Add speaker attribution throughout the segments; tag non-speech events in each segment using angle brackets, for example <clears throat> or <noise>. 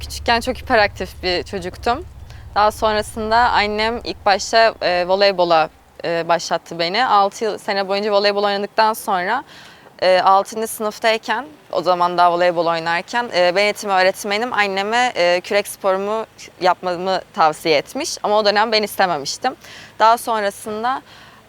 Speaker 1: Küçükken çok hiperaktif bir çocuktum. Daha sonrasında annem ilk başta e, voleybola e, başlattı beni. 6 yıl, sene boyunca voleybol oynadıktan sonra e, 6. sınıftayken, o zaman daha voleybol oynarken e, ben eğitim öğretmenim anneme e, kürek sporumu yapmamı tavsiye etmiş. Ama o dönem ben istememiştim. Daha sonrasında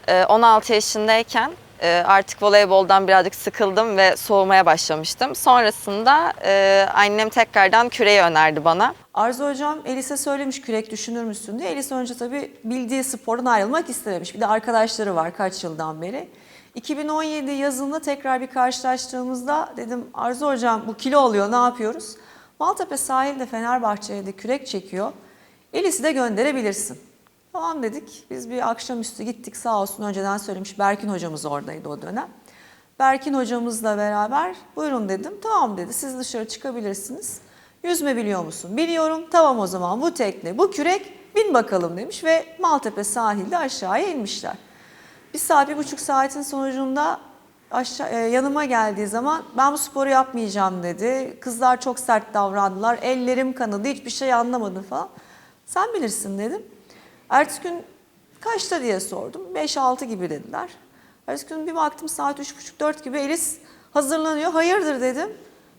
Speaker 1: e, 16 yaşındayken artık voleyboldan birazcık sıkıldım ve soğumaya başlamıştım. Sonrasında e, annem tekrardan küreği önerdi bana.
Speaker 2: Arzu hocam Elis'e söylemiş kürek düşünür müsün diye. Elis önce tabii bildiği spordan ayrılmak istememiş. Bir de arkadaşları var kaç yıldan beri. 2017 yazında tekrar bir karşılaştığımızda dedim Arzu hocam bu kilo oluyor ne yapıyoruz? Maltepe sahilde Fenerbahçe'ye de kürek çekiyor. Elis'i de gönderebilirsin. Tamam dedik. Biz bir akşamüstü gittik sağ olsun önceden söylemiş. Berkin hocamız oradaydı o dönem. Berkin hocamızla beraber buyurun dedim. Tamam dedi siz dışarı çıkabilirsiniz. Yüzme biliyor musun? Biliyorum. Tamam o zaman bu tekne, bu kürek bin bakalım demiş ve Maltepe sahilde aşağıya inmişler. Bir saat, bir buçuk saatin sonucunda aşağı, e, yanıma geldiği zaman ben bu sporu yapmayacağım dedi. Kızlar çok sert davrandılar. Ellerim kanadı, hiçbir şey anlamadım falan. Sen bilirsin dedim. Ertesi gün kaçta diye sordum. 5-6 gibi dediler. Ertesi gün bir baktım saat 3.30-4 gibi Elis hazırlanıyor. Hayırdır dedim.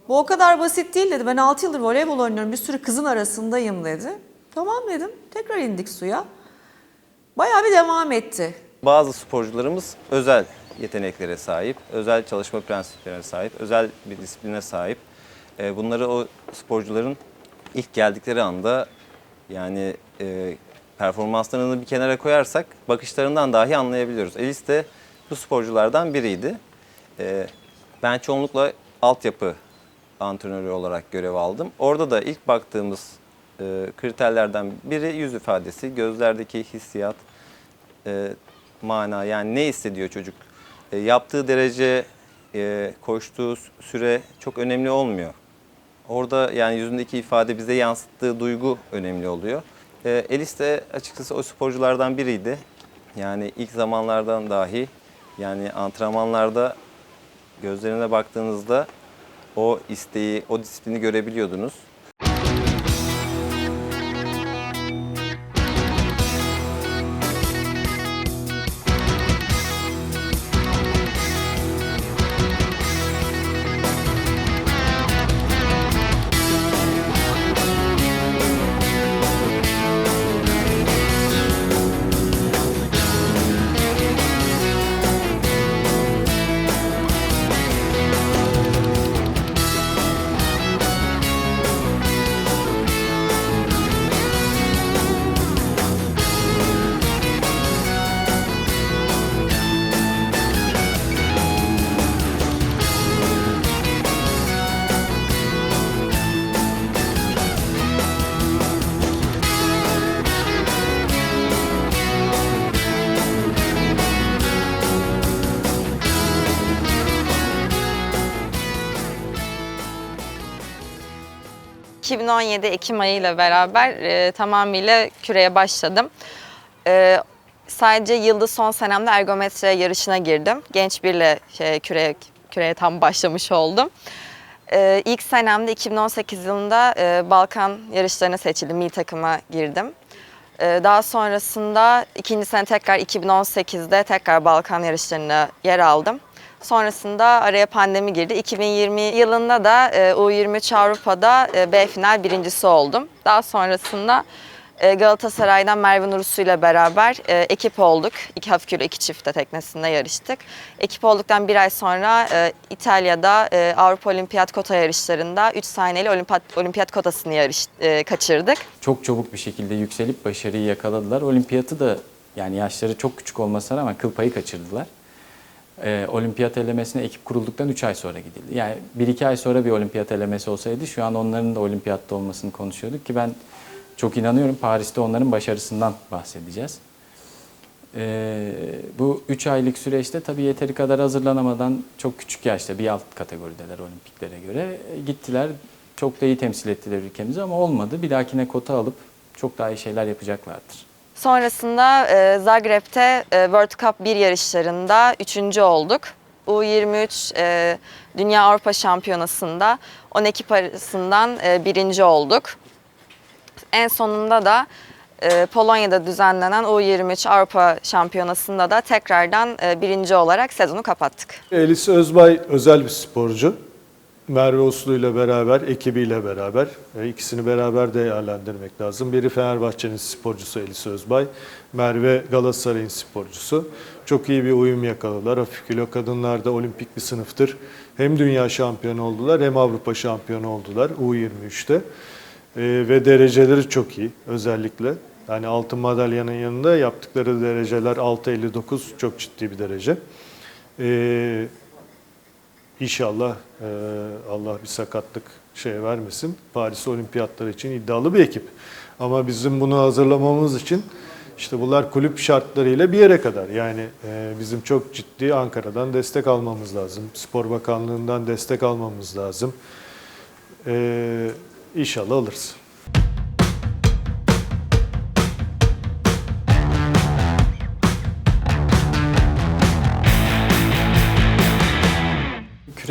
Speaker 2: Bu o kadar basit değil dedi. Ben 6 yıldır voleybol oynuyorum. Bir sürü kızın arasındayım dedi. Tamam dedim. Tekrar indik suya. Bayağı bir devam etti.
Speaker 3: Bazı sporcularımız özel yeteneklere sahip, özel çalışma prensiplerine sahip, özel bir disipline sahip. Ee, Bunları o sporcuların ilk geldikleri anda yani e, performanslarını bir kenara koyarsak bakışlarından dahi anlayabiliyoruz. Elis de bu sporculardan biriydi. Ee, Ben çoğunlukla altyapı antrenörü olarak görev aldım. Orada da ilk baktığımız e, kriterlerden biri yüz ifadesi, gözlerdeki hissiyat, e, mana yani ne hissediyor çocuk. E, yaptığı derece, e, koştuğu süre çok önemli olmuyor. Orada yani yüzündeki ifade bize yansıttığı duygu önemli oluyor. E, Elis de açıkçası o sporculardan biriydi. Yani ilk zamanlardan dahi yani antrenmanlarda gözlerine baktığınızda o isteği, o disiplini görebiliyordunuz.
Speaker 1: ...2017 Ekim ayı ile beraber e, tamamıyla küreye başladım. E, sadece yılda son senemde ergometre yarışına girdim. Genç birle şey, küreye, küreye tam başlamış oldum. E, ilk senemde 2018 yılında e, Balkan yarışlarına seçildim. Milli takıma girdim. E, daha sonrasında ikinci sene tekrar 2018'de tekrar Balkan yarışlarına yer aldım. Sonrasında araya pandemi girdi. 2020 yılında da e, U23 Avrupa'da e, B final birincisi oldum. Daha sonrasında e, Galatasaray'dan Merve Nursu ile beraber ekip olduk. İki hafif kilo iki çifte teknesinde yarıştık. Ekip olduktan bir ay sonra İtalya'da Avrupa Olimpiyat Kota yarışlarında 3 saniyeli olimpiyat, olimpiyat kotasını yarış, kaçırdık.
Speaker 4: çok çabuk bir şekilde yükselip başarıyı yakaladılar. Olimpiyatı da yani yaşları çok küçük olmasına rağmen kıl payı kaçırdılar. Ee, olimpiyat elemesine ekip kurulduktan 3 ay sonra gidildi. Yani 1-2 ay sonra bir olimpiyat elemesi olsaydı şu an onların da olimpiyatta olmasını konuşuyorduk ki ben çok inanıyorum Paris'te onların başarısından bahsedeceğiz. Ee, bu 3 aylık süreçte tabii yeteri kadar hazırlanamadan çok küçük yaşta bir alt kategorideler olimpiklere göre e, gittiler. Çok da iyi temsil ettiler ülkemizi ama olmadı. Bir dahakine kota alıp çok daha iyi şeyler yapacaklardır.
Speaker 1: Sonrasında e, Zagreb'te e, World Cup 1 yarışlarında üçüncü olduk. U23 e, Dünya Avrupa Şampiyonası'nda 10 ekip arasından e, birinci olduk. En sonunda da e, Polonya'da düzenlenen U23 Avrupa Şampiyonası'nda da tekrardan e, birinci olarak sezonu kapattık.
Speaker 5: Elis Özbay özel bir sporcu. Merve Uslu ile beraber, ekibiyle beraber, e, ikisini beraber değerlendirmek lazım. Biri Fenerbahçe'nin sporcusu Elis Özbay, Merve Galatasaray'ın sporcusu. Çok iyi bir uyum yakaladılar. Hafif kilo kadınlarda olimpik bir sınıftır. Hem dünya şampiyonu oldular hem Avrupa şampiyonu oldular U23'te. E, ve dereceleri çok iyi özellikle. Yani altın madalyanın yanında yaptıkları dereceler 6.59 çok ciddi bir derece. E, İnşallah e, Allah bir sakatlık şey vermesin. Paris Olimpiyatları için iddialı bir ekip. Ama bizim bunu hazırlamamız için işte bunlar kulüp şartlarıyla bir yere kadar. Yani e, bizim çok ciddi Ankara'dan destek almamız lazım. Spor Bakanlığı'ndan destek almamız lazım. E, inşallah alırız.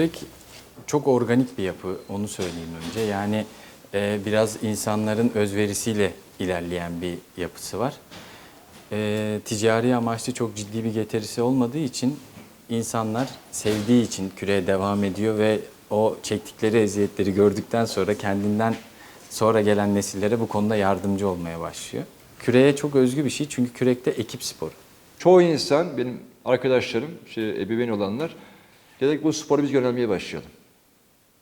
Speaker 4: Kürek çok organik bir yapı, onu söyleyeyim önce. Yani e, biraz insanların özverisiyle ilerleyen bir yapısı var. E, ticari amaçlı çok ciddi bir getirisi olmadığı için insanlar sevdiği için küreye devam ediyor ve o çektikleri eziyetleri gördükten sonra kendinden sonra gelen nesillere bu konuda yardımcı olmaya başlıyor. Küreye çok özgü bir şey çünkü kürekte ekip sporu.
Speaker 6: Çoğu insan, benim arkadaşlarım, şey, ebeveyn olanlar, dedik bu sporu biz yönelmeye başlayalım.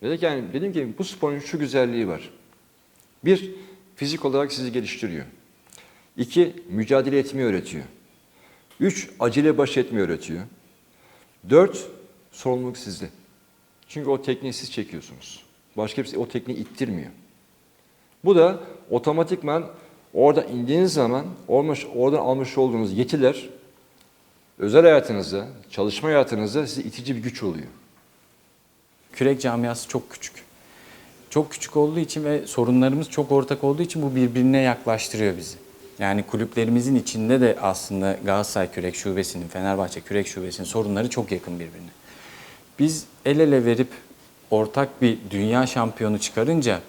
Speaker 6: Dedik yani, dedim ki bu sporun şu güzelliği var. Bir, fizik olarak sizi geliştiriyor. İki, mücadele etmeyi öğretiyor. Üç, acele baş etmeyi öğretiyor. Dört, sorumluluk sizde. Çünkü o tekniği siz çekiyorsunuz. Başka birisi o tekniği ittirmiyor. Bu da otomatikman orada indiğiniz zaman olmuş, oradan almış olduğunuz yetiler özel hayatınızda, çalışma hayatınızda size itici bir güç oluyor.
Speaker 4: Kürek camiası çok küçük. Çok küçük olduğu için ve sorunlarımız çok ortak olduğu için bu birbirine yaklaştırıyor bizi. Yani kulüplerimizin içinde de aslında Galatasaray Kürek Şubesi'nin, Fenerbahçe Kürek Şubesi'nin sorunları çok yakın birbirine. Biz el ele verip ortak bir dünya şampiyonu çıkarınca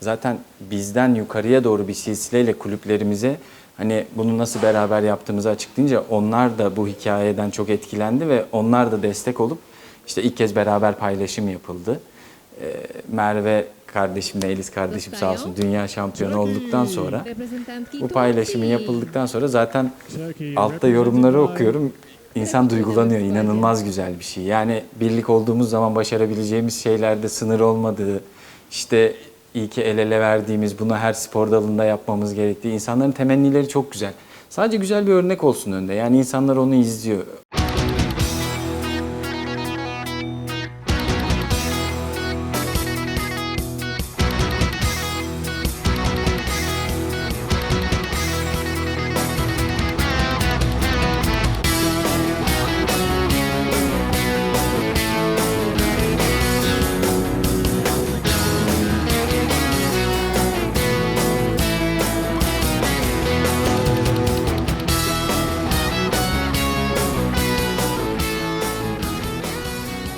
Speaker 4: zaten bizden yukarıya doğru bir silsileyle kulüplerimize hani bunu nasıl beraber yaptığımızı açıklayınca onlar da bu hikayeden çok etkilendi ve onlar da destek olup işte ilk kez beraber paylaşım yapıldı. Ee, Merve kardeşimle Elis kardeşim sağ olsun dünya şampiyonu olduktan sonra bu paylaşımı yapıldıktan sonra zaten altta yorumları okuyorum. İnsan duygulanıyor. inanılmaz güzel bir şey. Yani birlik olduğumuz zaman başarabileceğimiz şeylerde sınır olmadığı, işte iyi ki el ele verdiğimiz, bunu her spor dalında yapmamız gerektiği. insanların temennileri çok güzel. Sadece güzel bir örnek olsun önde. Yani insanlar onu izliyor.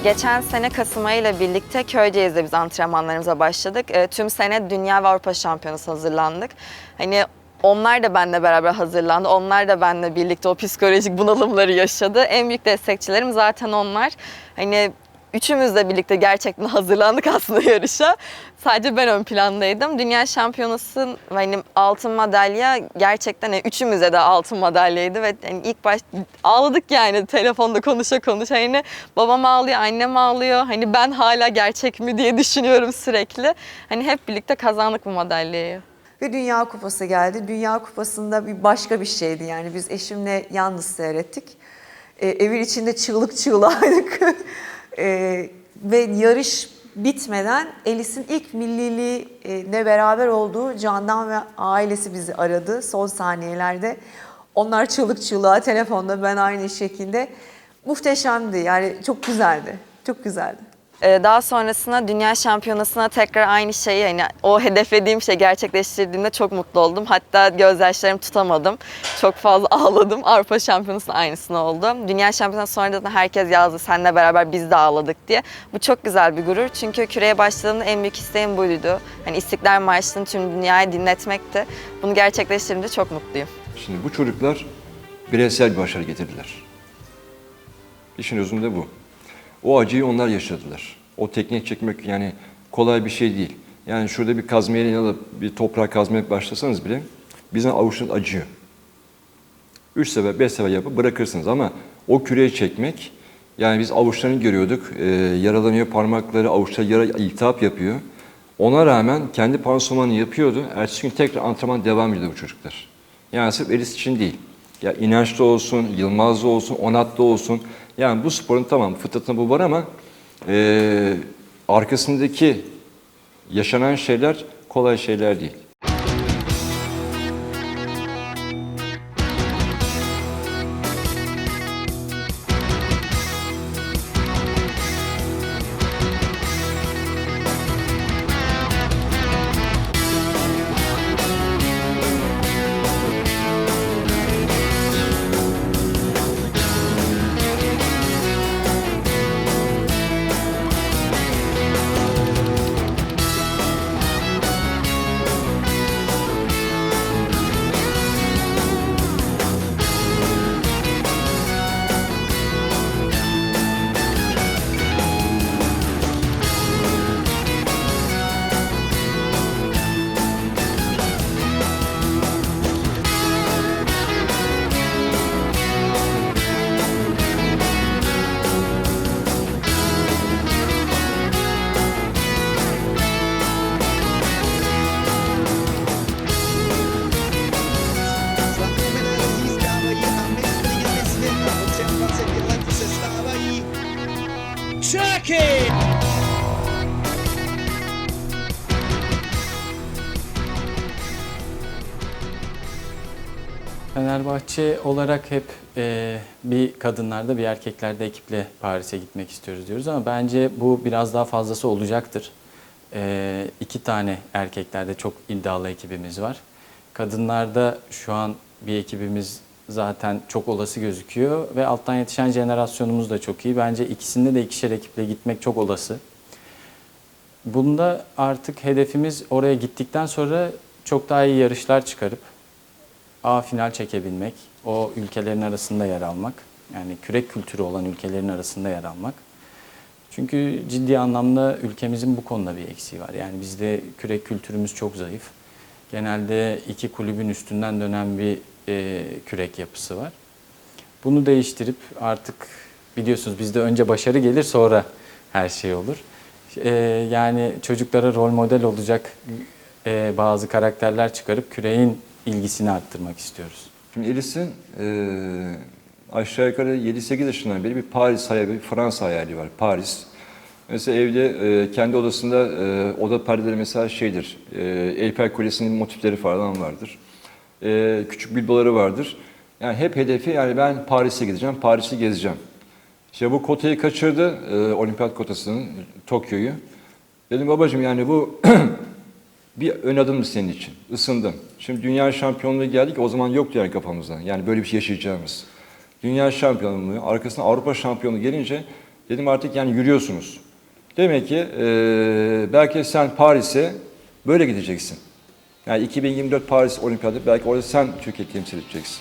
Speaker 1: Geçen sene Kasım ayı ile birlikte Köyceğiz'de biz antrenmanlarımıza başladık. E, tüm sene Dünya ve Avrupa Şampiyonası hazırlandık. Hani onlar da benimle beraber hazırlandı. Onlar da benimle birlikte o psikolojik bunalımları yaşadı. En büyük destekçilerim zaten onlar. Hani üçümüz de birlikte gerçekten hazırlandık aslında <laughs> yarışa. Sadece ben ön plandaydım. Dünya şampiyonası hani altın madalya gerçekten hani üçümüze de altın madalyaydı ve hani ilk baş ağladık yani telefonda konuşa konuşa. Hani babam ağlıyor, annem ağlıyor. Hani ben hala gerçek mi diye düşünüyorum sürekli. Hani hep birlikte kazandık bu madalyayı.
Speaker 2: Ve Dünya Kupası geldi. Dünya Kupası'nda bir başka bir şeydi yani. Biz eşimle yalnız seyrettik. E, evin içinde çığlık çığlağıydık. <laughs> e, ve yarış bitmeden Elis'in ilk milliliğine beraber olduğu Candan ve ailesi bizi aradı son saniyelerde. Onlar çığlık çığlığa telefonda ben aynı şekilde. Muhteşemdi yani çok güzeldi. Çok güzeldi.
Speaker 1: Ee, Daha sonrasında dünya şampiyonasına tekrar aynı şeyi hani o hedeflediğim şey gerçekleştirdiğimde çok mutlu oldum. Hatta gözyaşlarımı tutamadım. Çok fazla <laughs> ağladım. Avrupa şampiyonasının aynısını oldu. Dünya şampiyonası sonra da herkes yazdı seninle beraber biz de ağladık diye. Bu çok güzel bir gurur. Çünkü küreye başladığımda en büyük isteğim buydu. Hani İstiklal Marşı'nı tüm dünyaya dinletmekti. Bunu gerçekleştirdiğimde çok mutluyum.
Speaker 6: Şimdi bu çocuklar bireysel bir başarı getirdiler. İşin özünde bu. O acıyı onlar yaşadılar. O tekniği çekmek yani kolay bir şey değil. Yani şurada bir kazmayla da bir toprak kazmaya başlasanız bile bizim avuçunuz acıyor. Üç sefer, beş sefer yapıp bırakırsınız ama o küreği çekmek, yani biz avuçlarını görüyorduk, e, yaralanıyor parmakları, avuçları yara, iltihap yapıyor. Ona rağmen kendi pansumanı yapıyordu. Ertesi gün tekrar antrenman devam ediyordu bu çocuklar. Yani sırf Elis için değil. Ya İnanç'ta olsun, Yılmaz'da olsun, Onat'ta olsun. Yani bu sporun tamam fıtratında bu var ama e, arkasındaki yaşanan şeyler kolay şeyler değil.
Speaker 7: Chucky!
Speaker 4: Fenerbahçe olarak hep e, bir kadınlarda bir erkeklerde ekiple Paris'e gitmek istiyoruz diyoruz ama bence bu biraz daha fazlası olacaktır. E, iki tane erkeklerde çok iddialı ekibimiz var. Kadınlarda şu an bir ekibimiz zaten çok olası gözüküyor ve alttan yetişen jenerasyonumuz da çok iyi. Bence ikisinde de ikişer ekiple gitmek çok olası. Bunda artık hedefimiz oraya gittikten sonra çok daha iyi yarışlar çıkarıp A final çekebilmek, o ülkelerin arasında yer almak, yani kürek kültürü olan ülkelerin arasında yer almak. Çünkü ciddi anlamda ülkemizin bu konuda bir eksiği var. Yani bizde kürek kültürümüz çok zayıf. Genelde iki kulübün üstünden dönen bir e, kürek yapısı var. Bunu değiştirip artık biliyorsunuz bizde önce başarı gelir sonra her şey olur. E, yani çocuklara rol model olacak e, bazı karakterler çıkarıp küreğin ilgisini arttırmak istiyoruz.
Speaker 6: Şimdi Elis'in eee aşağı yukarı 7-8 yaşından beri bir Paris hayali, bir Fransa hayali var. Paris. Mesela evde eee, kendi odasında eee, oda perdeleri mesela şeydir. eee Eyfel Kulesi'nin motifleri falan vardır. Eee, küçük bilboları vardır. Yani hep hedefi yani ben Paris'e gideceğim, Paris'i gezeceğim. İşte bu kotayı kaçırdı, eee, olimpiyat kotasının, Tokyo'yu. Dedim babacığım yani bu <clears throat> bir ön adım senin için. Isındım. Şimdi dünya şampiyonluğu geldik o zaman yoktu yani kafamızda. Yani böyle bir şey yaşayacağımız. Dünya şampiyonluğu, arkasına Avrupa şampiyonluğu gelince dedim artık yani yürüyorsunuz. Demek ki eee, belki sen Paris'e böyle gideceksin. Yani 2024 Paris Olimpiyatı belki orada sen Türkiye temsil edeceksin.